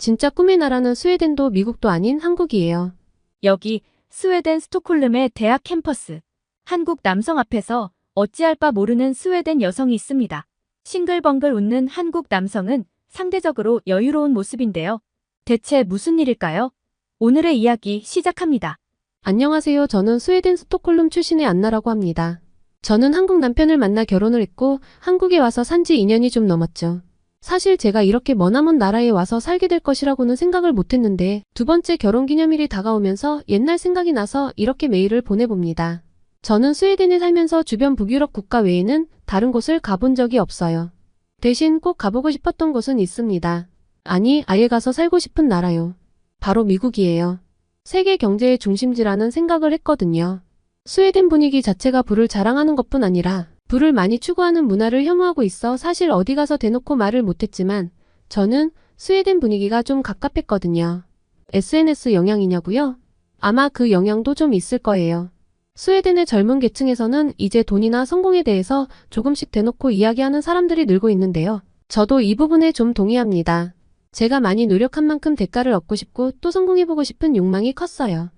진짜 꿈의 나라는 스웨덴도 미국도 아닌 한국이에요. 여기 스웨덴 스톡홀름의 대학 캠퍼스. 한국 남성 앞에서 어찌할 바 모르는 스웨덴 여성이 있습니다. 싱글벙글 웃는 한국 남성은 상대적으로 여유로운 모습인데요. 대체 무슨 일일까요? 오늘의 이야기 시작합니다. 안녕하세요. 저는 스웨덴 스톡홀름 출신의 안나라고 합니다. 저는 한국 남편을 만나 결혼을 했고 한국에 와서 산지 2년이 좀 넘었죠. 사실 제가 이렇게 머나먼 나라에 와서 살게 될 것이라고는 생각을 못했는데 두 번째 결혼 기념일이 다가오면서 옛날 생각이 나서 이렇게 메일을 보내봅니다. 저는 스웨덴에 살면서 주변 북유럽 국가 외에는 다른 곳을 가본 적이 없어요. 대신 꼭 가보고 싶었던 곳은 있습니다. 아니, 아예 가서 살고 싶은 나라요. 바로 미국이에요. 세계 경제의 중심지라는 생각을 했거든요. 스웨덴 분위기 자체가 불을 자랑하는 것뿐 아니라 불을 많이 추구하는 문화를 혐오하고 있어 사실 어디 가서 대놓고 말을 못했지만 저는 스웨덴 분위기가 좀 갑갑했거든요. SNS 영향이냐고요? 아마 그 영향도 좀 있을 거예요. 스웨덴의 젊은 계층에서는 이제 돈이나 성공에 대해서 조금씩 대놓고 이야기하는 사람들이 늘고 있는데요. 저도 이 부분에 좀 동의합니다. 제가 많이 노력한 만큼 대가를 얻고 싶고 또 성공해보고 싶은 욕망이 컸어요.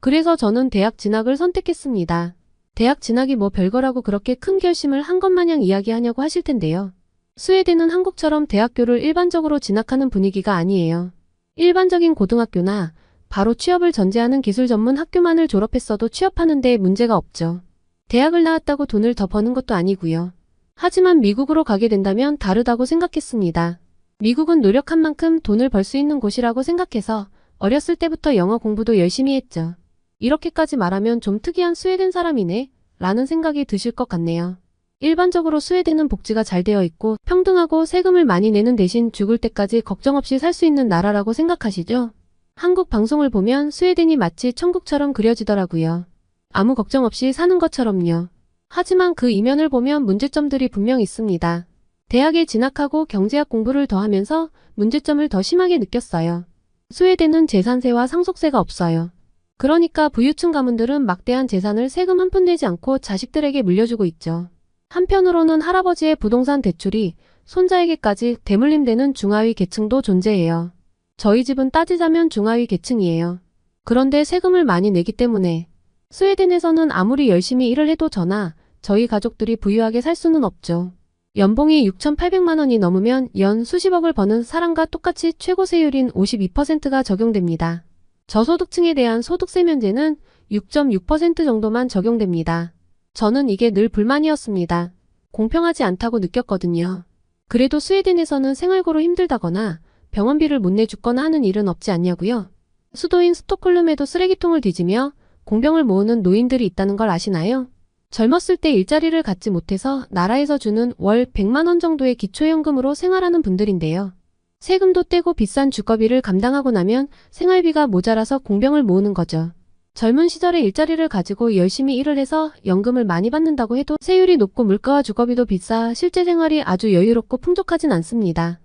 그래서 저는 대학 진학을 선택했습니다. 대학 진학이 뭐 별거라고 그렇게 큰 결심을 한 것 마냥 이야기하냐고 하실 텐데요. 스웨덴은 한국처럼 대학교를 일반적으로 진학하는 분위기가 아니에요. 일반적인 고등학교나 바로 취업을 전제하는 기술 전문 학교만을 졸업했어도 취업하는 데 문제가 없죠. 대학을 나왔다고 돈을 더 버는 것도 아니고요. 하지만 미국으로 가게 된다면 다르다고 생각했습니다. 미국은 노력한 만큼 돈을 벌 수 있는 곳이라고 생각해서 어렸을 때부터 영어 공부도 열심히 했죠. 이렇게까지 말하면 좀 특이한 스웨덴 사람이네 라는 생각이 드실 것 같네요. 일반적으로 스웨덴은 복지가 잘 되어 있고 평등하고 세금을 많이 내는 대신 죽을 때까지 걱정 없이 살 수 있는 나라라고 생각하시죠? 한국 방송을 보면 스웨덴이 마치 천국처럼 그려지더라고요. 아무 걱정 없이 사는 것처럼요. 하지만 그 이면을 보면 문제점들이 분명 있습니다. 대학에 진학하고 경제학 공부를 더 하면서 문제점을 더 심하게 느꼈어요. 스웨덴은 재산세와 상속세가 없어요. 그러니까 부유층 가문들은 막대한 재산을 세금 한 푼 내지 않고 자식들에게 물려주고 있죠. 한편으로는 할아버지의 부동산 대출이 손자에게까지 대물림되는 중하위 계층도 존재해요. 저희 집은 따지자면 중하위 계층이에요. 그런데 세금을 많이 내기 때문에 스웨덴에서는 아무리 열심히 일을 해도 저나 저희 가족들이 부유하게 살 수는 없죠. 연봉이 6,800만 원이 넘으면 연 수십억을 버는 사람과 똑같이 최고 세율인 52%가 적용됩니다. 저소득층에 대한 소득세 면제는 6.6% 정도만 적용됩니다. 저는 이게 늘 불만이었습니다. 공평하지 않다고 느꼈거든요. 그래도 스웨덴에서는 생활고로 힘들다거나 병원비를 못 내주거나 하는 일은 없지 않냐고요? 수도인 스톡홀름에도 쓰레기통을 뒤지며 공병을 모으는 노인들이 있다는 걸 아시나요? 젊었을 때 일자리를 갖지 못해서 나라에서 주는 월 100만 원 정도의 기초연금으로 생활하는 분들인데요. 세금도 떼고 비싼 주거비를 감당하고 나면 생활비가 모자라서 공병을 모으는 거죠. 젊은 시절에 일자리를 가지고 열심히 일을 해서 연금을 많이 받는다고 해도 세율이 높고 물가와 주거비도 비싸 실제 생활이 아주 여유롭고 풍족하진 않습니다.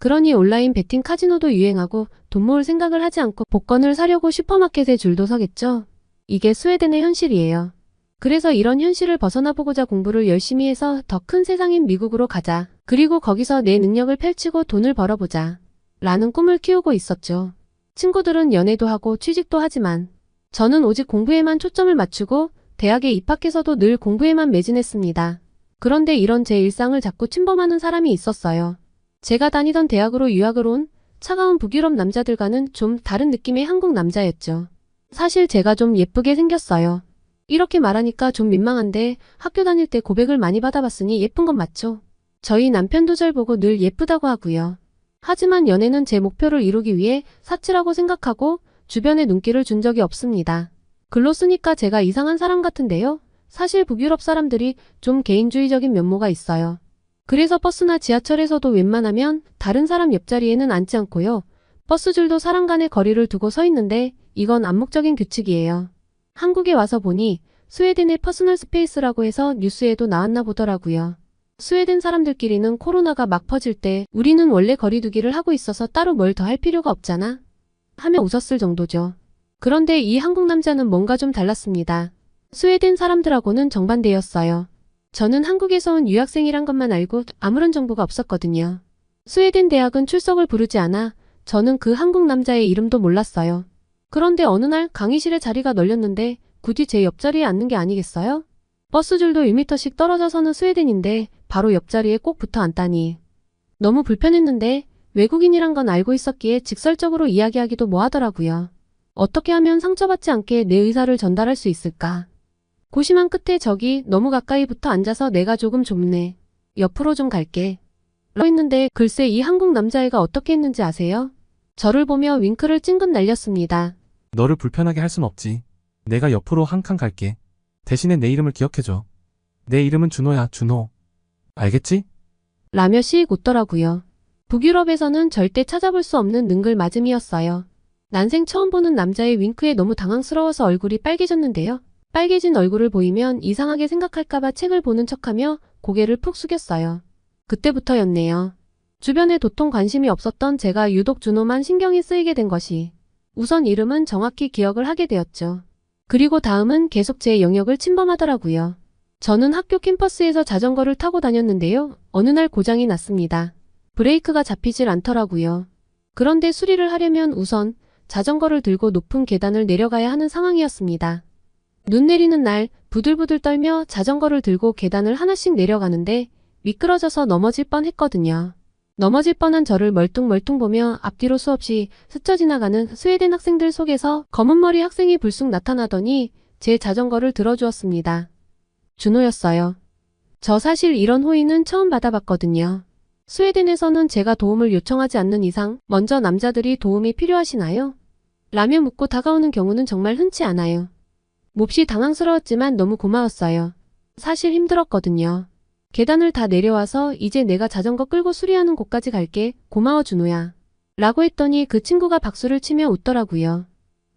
그러니 온라인 베팅 카지노도 유행하고 돈 모을 생각을 하지 않고 복권을 사려고 슈퍼마켓에 줄도 서겠죠. 이게 스웨덴의 현실이에요. 그래서 이런 현실을 벗어나보고자 공부를 열심히 해서 더 큰 세상인 미국으로 가자. 그리고 거기서 내 능력을 펼치고 돈을 벌어보자. 라는 꿈을 키우고 있었죠. 친구들은 연애도 하고 취직도 하지만 저는 오직 공부에만 초점을 맞추고 대학에 입학해서도 늘 공부에만 매진했습니다. 그런데 이런 제 일상을 자꾸 침범하는 사람이 있었어요. 제가 다니던 대학으로 유학을 온 차가운 북유럽 남자들과는 좀 다른 느낌의 한국 남자였죠. 사실 제가 좀 예쁘게 생겼어요. 이렇게 말하니까 좀 민망한데 학교 다닐 때 고백을 많이 받아봤으니 예쁜 건 맞죠? 저희 남편도 절 보고 늘 예쁘다고 하고요. 하지만 연애는 제 목표를 이루기 위해 사치라고 생각하고 주변에 눈길을 준 적이 없습니다. 글로 쓰니까 제가 이상한 사람 같은데요? 사실 북유럽 사람들이 좀 개인주의적인 면모가 있어요. 그래서 버스나 지하철에서도 웬만하면 다른 사람 옆자리에는 앉지 않고요. 버스 줄도 사람 간의 거리를 두고 서 있는데 이건 암묵적인 규칙이에요. 한국에 와서 보니 스웨덴의 퍼스널 스페이스라고 해서 뉴스에도 나왔나 보더라고요. 스웨덴 사람들끼리는 코로나가 막 퍼질 때 우리는 원래 거리두기를 하고 있어서 따로 뭘 더 할 필요가 없잖아. 하며 웃었을 정도죠. 그런데 이 한국 남자는 뭔가 좀 달랐습니다. 스웨덴 사람들하고는 정반대였어요. 저는 한국에서 온 유학생이란 것만 알고 아무런 정보가 없었거든요. 스웨덴 대학은 출석을 부르지 않아 저는 그 한국 남자의 이름도 몰랐어요. 그런데 어느 날 강의실에 자리가 널렸는데 굳이 제 옆자리에 앉는 게 아니겠어요? 버스 줄도 1m씩 떨어져 서는 스웨덴인데 바로 옆자리에 꼭 붙어 앉다니. 너무 불편했는데 외국인이란 건 알고 있었기에 직설적으로 이야기하기도 뭐하더라고요. 어떻게 하면 상처받지 않게 내 의사를 전달할 수 있을까? 고심한 끝에 저기 너무 가까이 붙어 앉아서 내가 조금 좁네. 옆으로 좀 갈게. 러 했는데 글쎄 이 한국 남자애가 어떻게 했는지 아세요? 저를 보며 윙크를 찡긋 날렸습니다. 너를 불편하게 할 순 없지. 내가 옆으로 한 칸 갈게. 대신에 내 이름을 기억해줘. 내 이름은 준호야, 준호. 알겠지? 라며 씩 웃더라고요. 북유럽에서는 절대 찾아볼 수 없는 능글 맞음이었어요. 난생 처음 보는 남자의 윙크에 너무 당황스러워서 얼굴이 빨개졌는데요. 빨개진 얼굴을 보이면 이상하게 생각할까봐 책을 보는 척하며 고개를 푹 숙였어요. 그때부터였네요. 주변에 도통 관심이 없었던 제가 유독 준호만 신경이 쓰이게 된 것이 우선 이름은 정확히 기억을 하게 되었죠. 그리고 다음은 계속 제 영역을 침범하더라고요. 저는 학교 캠퍼스에서 자전거를 타고 다녔는데요. 어느 날 고장이 났습니다. 브레이크가 잡히질 않더라고요. 그런데 수리를 하려면 우선 자전거를 들고 높은 계단을 내려가야 하는 상황이었습니다. 눈 내리는 날 부들부들 떨며 자전거를 들고 계단을 하나씩 내려가는데 미끄러져서 넘어질 뻔 했거든요. 넘어질 뻔한 저를 멀뚱멀뚱 보며 앞뒤로 수없이 스쳐 지나가는 스웨덴 학생들 속에서 검은 머리 학생이 불쑥 나타나더니 제 자전거를 들어주었습니다. 준호였어요. 저 사실 이런 호의는 처음 받아봤거든요. 스웨덴에서는 제가 도움을 요청하지 않는 이상 먼저 남자들이 도움이 필요하시나요? 라며 묻고 다가오는 경우는 정말 흔치 않아요. 몹시 당황스러웠지만 너무 고마웠어요. 사실 힘들었거든요. 계단을 다 내려와서 이제 내가 자전거 끌고 수리하는 곳까지 갈게. 고마워 준호야. 라고 했더니 그 친구가 박수를 치며 웃더라고요.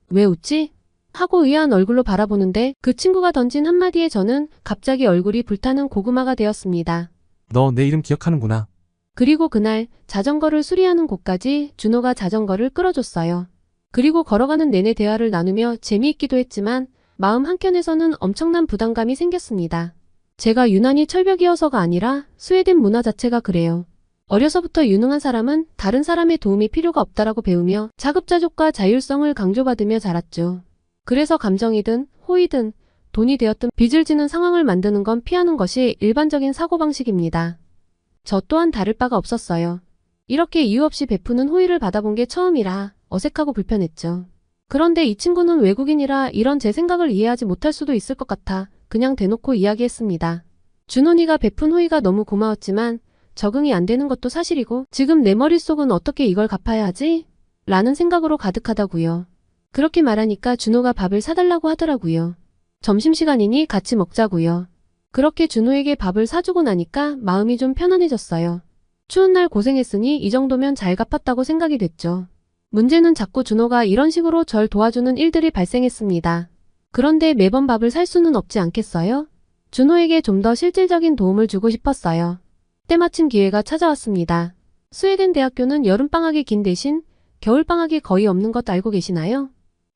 왜 웃지? 하고 의아한 얼굴로 바라보는데 그 친구가 던진 한마디에 저는 갑자기 얼굴이 불타는 고구마가 되었습니다. 너 내 이름 기억하는구나. 그리고 그날 자전거를 수리하는 곳까지 준호가 자전거를 끌어줬어요. 그리고 걸어가는 내내 대화를 나누며 재미있기도 했지만 마음 한켠에서는 엄청난 부담감이 생겼습니다. 제가 유난히 철벽이어서가 아니라 스웨덴 문화 자체가 그래요. 어려서부터 유능한 사람은 다른 사람의 도움이 필요가 없다라고 배우며 자급자족과 자율성을 강조받으며 자랐죠. 그래서 감정이든 호의든 돈이 되었든 빚을 지는 상황을 만드는 건 피하는 것이 일반적인 사고방식입니다. 저 또한 다를 바가 없었어요. 이렇게 이유 없이 베푸는 호의를 받아본 게 처음이라 어색하고 불편했죠. 그런데 이 친구는 외국인이라 이런 제 생각을 이해하지 못할 수도 있을 것 같아 그냥 대놓고 이야기했습니다. 준호이가 베푼 호의가 너무 고마웠지만 적응이 안 되는 것도 사실이고 지금 내 머릿속은 어떻게 이걸 갚아야 하지? 라는 생각으로 가득하다고요. 그렇게 말하니까 준호가 밥을 사달라고 하더라고요. 점심시간이니 같이 먹자고요. 그렇게 준호에게 밥을 사주고 나니까 마음이 좀 편안해졌어요. 추운 날 고생했으니 이 정도면 잘 갚았다고 생각이 됐죠. 문제는 자꾸 준호가 이런 식으로 절 도와주는 일들이 발생했습니다. 그런데 매번 밥을 살 수는 없지 않겠어요? 준호에게 좀 더 실질적인 도움을 주고 싶었어요. 때마침 기회가 찾아왔습니다. 스웨덴 대학교는 여름방학이 긴 대신 겨울방학이 거의 없는 것 알고 계시나요?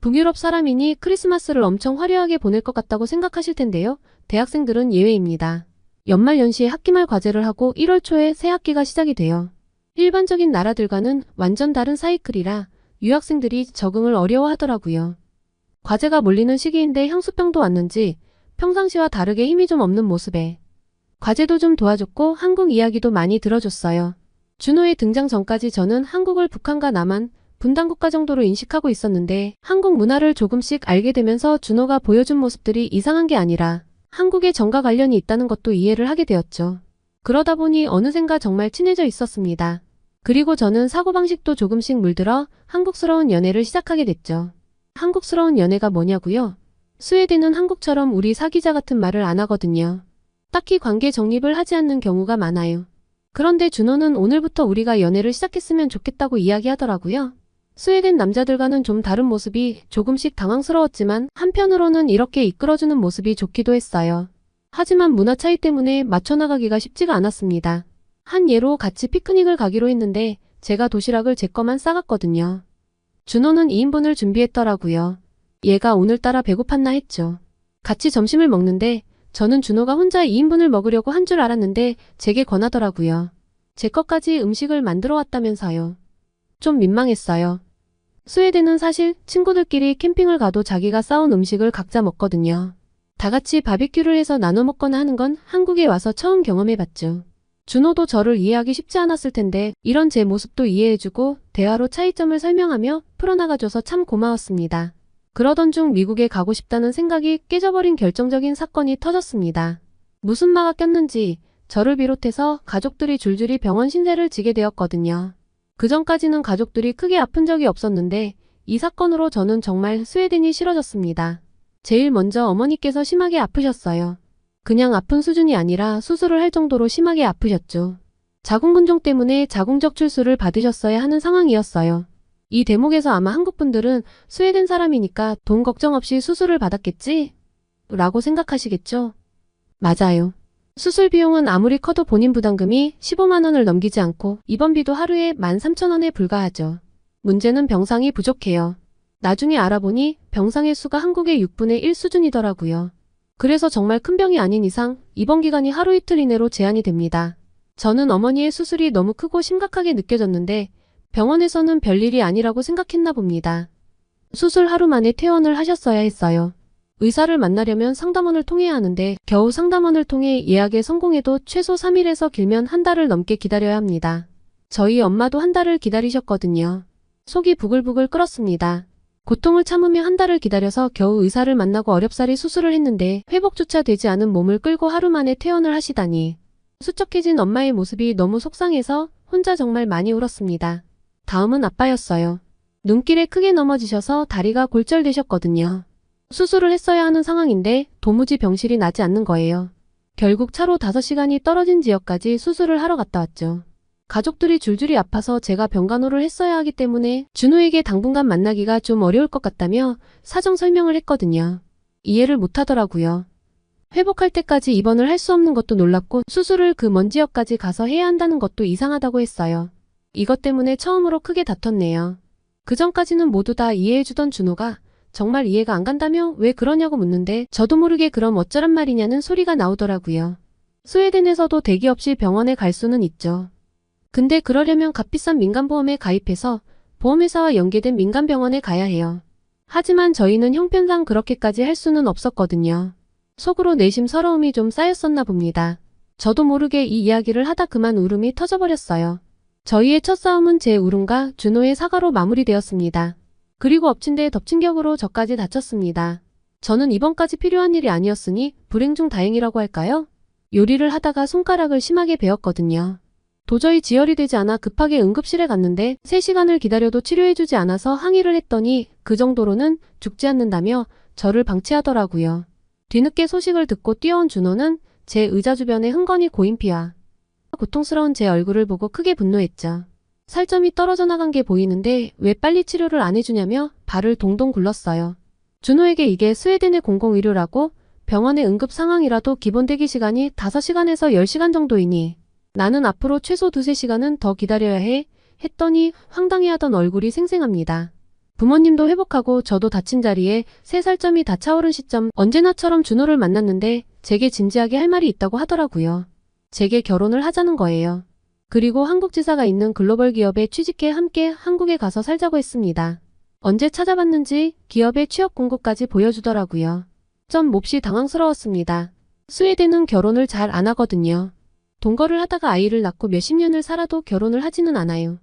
북유럽 사람이니 크리스마스를 엄청 화려하게 보낼 것 같다고 생각하실 텐데요. 대학생들은 예외입니다. 연말 연시에 학기말 과제를 하고 1월 초에 새 학기가 시작이 돼요. 일반적인 나라들과는 완전 다른 사이클이라 유학생들이 적응을 어려워하더라고요. 과제가 몰리는 시기인데 향수병도 왔는지 평상시와 다르게 힘이 좀 없는 모습에 과제도 좀 도와줬고 한국 이야기도 많이 들어줬어요. 준호의 등장 전까지 저는 한국을 북한과 남한, 분단 국가 정도로 인식하고 있었는데 한국 문화를 조금씩 알게 되면서 준호가 보여준 모습들이 이상한 게 아니라 한국의 정과 관련이 있다는 것도 이해를 하게 되었죠. 그러다 보니 어느샌가 정말 친해져 있었습니다. 그리고 저는 사고방식도 조금씩 물들어 한국스러운 연애를 시작하게 됐죠. 한국스러운 연애가 뭐냐고요? 스웨덴은 한국처럼 우리 사귀자 같은 말을 안 하거든요. 딱히 관계 정립을 하지 않는 경우가 많아요. 그런데 준호는 오늘부터 우리가 연애를 시작했으면 좋겠다고 이야기하더라고요. 스웨덴 남자들과는 좀 다른 모습이 조금씩 당황스러웠지만 한편으로는 이렇게 이끌어주는 모습이 좋기도 했어요. 하지만 문화 차이 때문에 맞춰나가기가 쉽지가 않았습니다. 한 예로 같이 피크닉을 가기로 했는데 제가 도시락을 제 거만 싸갔거든요. 준호는 2인분을 준비했더라고요. 얘가 오늘따라 배고팠나 했죠. 같이 점심을 먹는데 저는 준호가 혼자 2인분을 먹으려고 한 줄 알았는데 제게 권하더라고요. 제 것까지 음식을 만들어 왔다면서요. 좀 민망했어요. 스웨덴은 사실 친구들끼리 캠핑을 가도 자기가 싸온 음식을 각자 먹거든요. 다 같이 바비큐를 해서 나눠 먹거나 하는 건 한국에 와서 처음 경험해봤죠. 준호도 저를 이해하기 쉽지 않았을 텐데 이런 제 모습도 이해해주고 대화로 차이점을 설명하며 풀어나가줘서 참 고마웠습니다. 그러던 중 미국에 가고 싶다는 생각이 깨져버린 결정적인 사건이 터졌습니다. 무슨 마가 꼈는지 저를 비롯해서 가족들이 줄줄이 병원 신세를 지게 되었거든요. 그 전까지는 가족들이 크게 아픈 적이 없었는데 이 사건으로 저는 정말 스웨덴이 싫어졌습니다. 제일 먼저 어머니께서 심하게 아프셨어요. 그냥 아픈 수준이 아니라 수술을 할 정도로 심하게 아프셨죠. 자궁근종 때문에 자궁적 출수를 받으셨어야 하는 상황이었어요. 이 대목에서 아마 한국 분들은 스웨덴 사람이니까 돈 걱정 없이 수술을 받았겠지? 라고 생각하시겠죠? 맞아요. 수술 비용은 아무리 커도 본인 부담금이 15만원을 넘기지 않고 입원비도 하루에 13,000원에 불과하죠. 문제는 병상이 부족해요. 나중에 알아보니 병상의 수가 한국의 6분의 1 수준이더라고요. 그래서 정말 큰 병이 아닌 이상 입원 기간이 하루 이틀 이내로 제한이 됩니다. 저는 어머니의 수술이 너무 크고 심각하게 느껴졌는데 병원에서는 별일이 아니라고 생각했나 봅니다. 수술 하루 만에 퇴원을 하셨어야 했어요. 의사를 만나려면 상담원을 통해야 하는데 겨우 상담원을 통해 예약에 성공해도 최소 3일에서 길면 한 달을 넘게 기다려야 합니다. 저희 엄마도 한 달을 기다리셨거든요. 속이 부글부글 끓었습니다. 고통을 참으며 한 달을 기다려서 겨우 의사를 만나고 어렵사리 수술을 했는데 회복조차 되지 않은 몸을 끌고 하루 만에 퇴원을 하시다니. 수척해진 엄마의 모습이 너무 속상해서 혼자 정말 많이 울었습니다. 다음은 아빠였어요. 눈길에 크게 넘어지셔서 다리가 골절되셨거든요. 수술을 했어야 하는 상황인데 도무지 병실이 나지 않는 거예요. 결국 차로 5시간이 떨어진 지역까지 수술을 하러 갔다 왔죠. 가족들이 줄줄이 아파서 제가 병간호를 했어야 하기 때문에 준호에게 당분간 만나기가 좀 어려울 것 같다며 사정 설명을 했거든요. 이해를 못 하더라고요. 회복할 때까지 입원을 할 수 없는 것도 놀랍고 수술을 그 먼 지역까지 가서 해야 한다는 것도 이상하다고 했어요. 이것 때문에 처음으로 크게 다퉜네요. 그 전까지는 모두 다 이해해주던 준호가 정말 이해가 안 간다며 왜 그러냐고 묻는데 저도 모르게 그럼 어쩌란 말이냐는 소리가 나오더라고요. 스웨덴에서도 대기 없이 병원에 갈 수는 있죠. 근데 그러려면 값비싼 민간보험에 가입해서 보험회사와 연계된 민간병원에 가야 해요. 하지만 저희는 형편상 그렇게까지 할 수는 없었거든요. 속으로 내심 서러움이 좀 쌓였었나 봅니다. 저도 모르게 이 이야기를 하다 그만 울음이 터져버렸어요. 저희의 첫 싸움은 제 울음과 준호의 사과로 마무리되었습니다. 그리고 엎친 데 덮친 격으로 저까지 다쳤습니다. 저는 이번까지 필요한 일이 아니었으니 불행 중 다행이라고 할까요? 요리를 하다가 손가락을 심하게 베었거든요. 도저히 지혈이 되지 않아 급하게 응급실에 갔는데 3시간을 기다려도 치료해주지 않아서 항의를 했더니 그 정도로는 죽지 않는다며 저를 방치하더라고요. 뒤늦게 소식을 듣고 뛰어온 준호는 제 의자 주변에 흥건히 고인 피와 고통스러운 제 얼굴을 보고 크게 분노했죠. 살점이 떨어져 나간 게 보이는데 왜 빨리 치료를 안 해주냐며 발을 동동 굴렀어요. 준호에게 이게 스웨덴의 공공의료라고 병원의 응급 상황이라도 기본 대기 시간이 5시간에서 10시간 정도이니 나는 앞으로 최소 두세 시간은 더 기다려야 해 했더니 황당해하던 얼굴이 생생합니다. 부모님도 회복하고 저도 다친 자리에 세 살점이 다 차오른 시점 언제나처럼 준호를 만났는데 제게 진지하게 할 말이 있다고 하더라고요. 제게 결혼을 하자는 거예요. 그리고 한국 지사가 있는 글로벌 기업에 취직해 함께 한국에 가서 살자고 했습니다. 언제 찾아봤는지 기업의 취업 공고까지 보여주더라고요. 좀 몹시 당황스러웠습니다. 스웨덴은 결혼을 잘 안 하거든요. 동거를 하다가 아이를 낳고 몇십 년을 살아도 결혼을 하지는 않아요.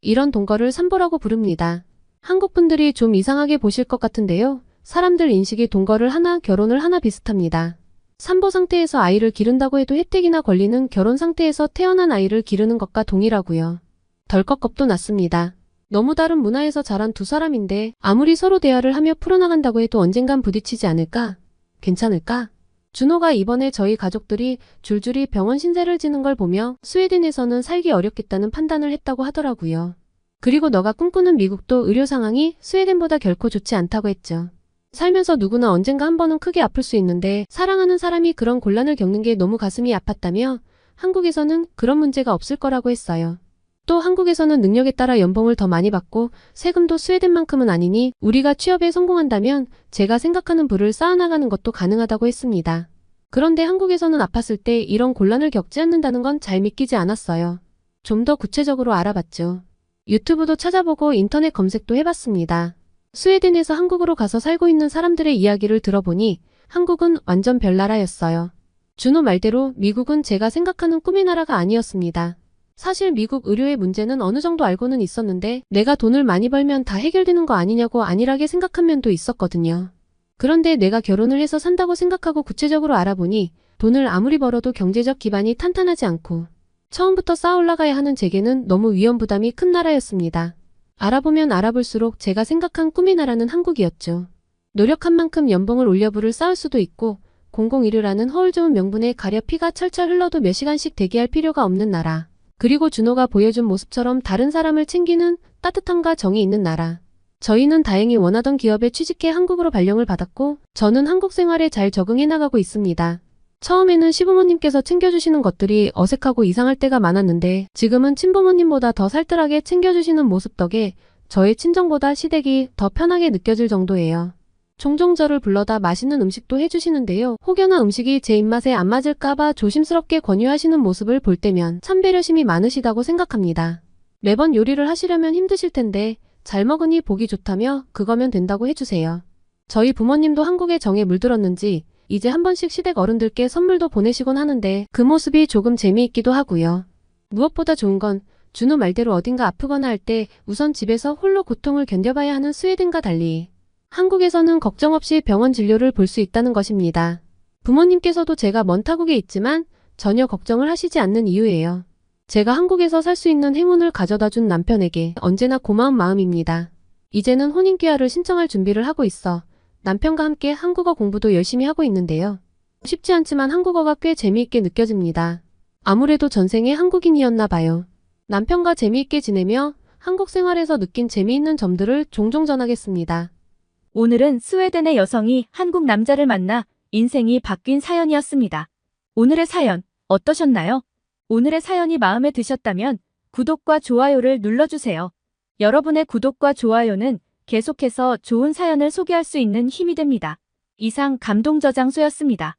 이런 동거를 산보라고 부릅니다. 한국 분들이 좀 이상하게 보실 것 같은데요. 사람들 인식이 동거를 하나 결혼을 하나 비슷합니다. 산보 상태에서 아이를 기른다고 해도 혜택이나 권리는 결혼 상태에서 태어난 아이를 기르는 것과 동일하고요. 덜컥 겁도 났습니다. 너무 다른 문화에서 자란 두 사람인데 아무리 서로 대화를 하며 풀어나간다고 해도 언젠간 부딪히지 않을까? 괜찮을까? 준호가 이번에 저희 가족들이 줄줄이 병원 신세를 지는 걸 보며 스웨덴에서는 살기 어렵겠다는 판단을 했다고 하더라고요. 그리고 너가 꿈꾸는 미국도 의료 상황이 스웨덴보다 결코 좋지 않다고 했죠. 살면서 누구나 언젠가 한 번은 크게 아플 수 있는데 사랑하는 사람이 그런 곤란을 겪는 게 너무 가슴이 아팠다며 한국에서는 그런 문제가 없을 거라고 했어요. 또 한국에서는 능력에 따라 연봉을 더 많이 받고 세금도 스웨덴만큼은 아니니 우리가 취업에 성공한다면 제가 생각하는 부를 쌓아나가는 것도 가능하다고 했습니다. 그런데 한국에서는 아팠을 때 이런 곤란을 겪지 않는다는 건 잘 믿기지 않았어요. 좀 더 구체적으로 알아봤죠. 유튜브도 찾아보고 인터넷 검색도 해봤습니다. 스웨덴에서 한국으로 가서 살고 있는 사람들의 이야기를 들어보니 한국은 완전 별나라였어요. 준호 말대로 미국은 제가 생각하는 꿈의 나라가 아니었습니다. 사실 미국 의료의 문제는 어느 정도 알고는 있었는데 내가 돈을 많이 벌면 다 해결되는 거 아니냐고 안일하게 생각한 면도 있었거든요. 그런데 내가 결혼을 해서 산다고 생각하고 구체적으로 알아보니 돈을 아무리 벌어도 경제적 기반이 탄탄하지 않고 처음부터 쌓아 올라가야 하는 제게는 너무 위험 부담이 큰 나라였습니다. 알아보면 알아볼수록 제가 생각한 꿈의 나라는 한국이었죠. 노력한 만큼 연봉을 올려 부를 쌓을 수도 있고 공공의료라는 허울 좋은 명분에 가려 피가 철철 흘러도 몇 시간씩 대기할 필요가 없는 나라. 그리고 준호가 보여준 모습처럼 다른 사람을 챙기는 따뜻함과 정이 있는 나라. 저희는 다행히 원하던 기업에 취직해 한국으로 발령을 받았고 저는 한국 생활에 잘 적응해 나가고 있습니다. 처음에는 시부모님께서 챙겨주시는 것들이 어색하고 이상할 때가 많았는데 지금은 친부모님보다 더 살뜰하게 챙겨주시는 모습 덕에 저의 친정보다 시댁이 더 편하게 느껴질 정도예요. 종종 저를 불러다 맛있는 음식도 해주시는데요. 혹여나 음식이 제 입맛에 안 맞을까봐 조심스럽게 권유하시는 모습을 볼 때면 참 배려심이 많으시다고 생각합니다. 매번 요리를 하시려면 힘드실 텐데 잘 먹으니 보기 좋다며 그거면 된다고 해주세요. 저희 부모님도 한국에 정에 물들었는지 이제 한 번씩 시댁 어른들께 선물도 보내시곤 하는데 그 모습이 조금 재미있기도 하고요. 무엇보다 좋은 건 준호 말대로 어딘가 아프거나 할 때 우선 집에서 홀로 고통을 견뎌봐야 하는 스웨덴과 달리 한국에서는 걱정 없이 병원 진료를 볼 수 있다는 것입니다. 부모님께서도 제가 먼 타국에 있지만 전혀 걱정을 하시지 않는 이유예요. 제가 한국에서 살 수 있는 행운을 가져다 준 남편에게 언제나 고마운 마음입니다. 이제는 혼인귀화를 신청할 준비를 하고 있어 남편과 함께 한국어 공부도 열심히 하고 있는데요. 쉽지 않지만 한국어가 꽤 재미있게 느껴집니다. 아무래도 전생에 한국인이었나 봐요. 남편과 재미있게 지내며 한국 생활에서 느낀 재미있는 점들을 종종 전하겠습니다. 오늘은 스웨덴의 여성이 한국 남자를 만나 인생이 바뀐 사연이었습니다. 오늘의 사연 어떠셨나요? 오늘의 사연이 마음에 드셨다면 구독과 좋아요를 눌러주세요. 여러분의 구독과 좋아요는 계속해서 좋은 사연을 소개할 수 있는 힘이 됩니다. 이상 감동 저장소였습니다.